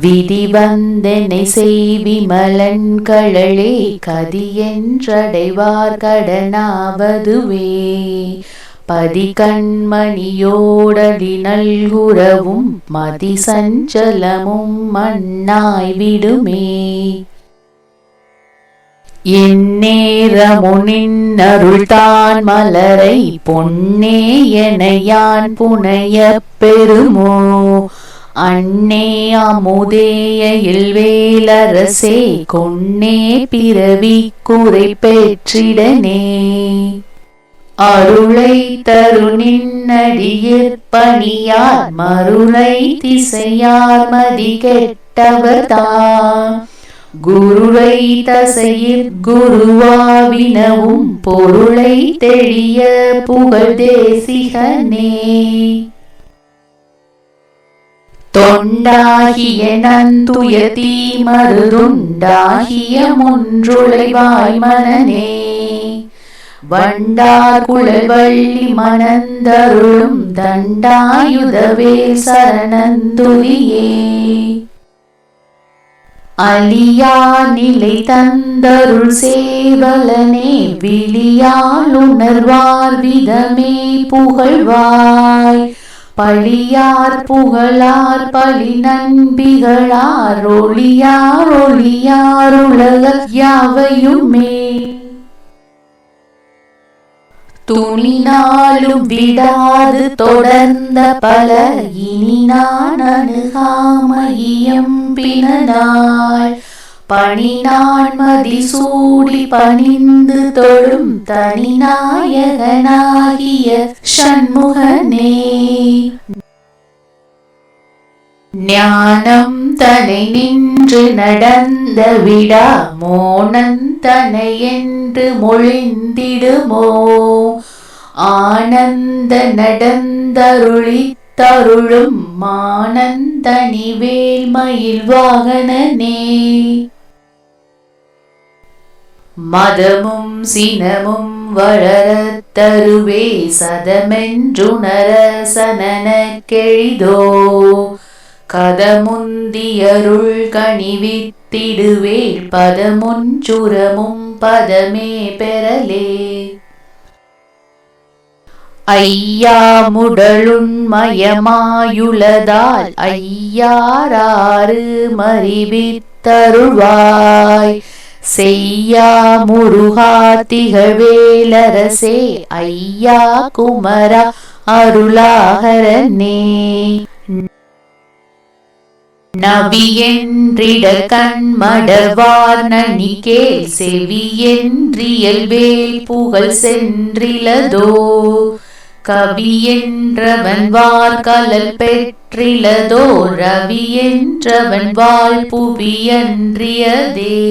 விதி வந்தெனை செய்விமலன் கழலே கதியென்றடைவார் கடனாவதுவே. பதி கண்மணியோடலி நல்குறவும் மதி சஞ்சலமும் மண்ணாய் விடுமே. எந்நேரமுனின்னருள்தான் மலரை பொன்னே என யான் புனைய பெறுமோ. அன்னே அமுதேய இல்வேலரசே கொன்னே பிறவி குறை பெற்றிடனே. அருளை தரு பணியார் மருளை திசையார் மதி கெட்டவர்தாம் குருவை தசையிற் குருவாவினவும் பொருளை தெளிய புகழ் தேசிகனே. தொண்டாகிய நந்துய தீமருதுண்டாகிய முன்றுளைவாய் மனநே வண்டார் குழல் வள்ளி மணந்தருளும் தண்டாயுதவே சரணந்துரியே அலியா நிலை தந்தருள் சேவலனே விழியால் உணர்வார் விதமே புகழ்வாய். பழியார் புகழார் பழி நண்பிகளார் ஒளியார் ஒளியார் உலக யாவையுமே. துணினாலும் விடாது தொடர்ந்த பல இனி நான் அணுகாமையம் பிணனாள் பணினான் மதி சூடி பணிந்து தொழும் தனிநாயகனாகிய சண்முகனே. ஞானம் தனை நின்று நடந்த விடா மோனன் தனை என்று மொழிந்திடுமோ? ஆனந்த நடந்தருளி தருளும் மானந்தனி வேல்மயில் வாகனனே. மதமும் சினமும் வளரத் தருவே சதமென்றுணர சனனக் கெழிதோ. கதமுந்தியருள் கணிவித்திடுவே பதமுஞ்சுரமும் பதமே பெறலே. ஐயா முடலுண்மயமாயுளதால் ஐயாராறு மறிவித்தருள்வாய். செய்யா முருகா திகழ்வேலரசே ஐயா குமரா அருளாகரனே. நவியென்றிட கண்மடவார் நனிக்கே செவியென்றியல்வேல் புகழ் சென்றிலதோ. கவியென்றவன் வார் கலல் பெற்றிலதோ ரவியென்றவன் வாழ் புவியன்றியதே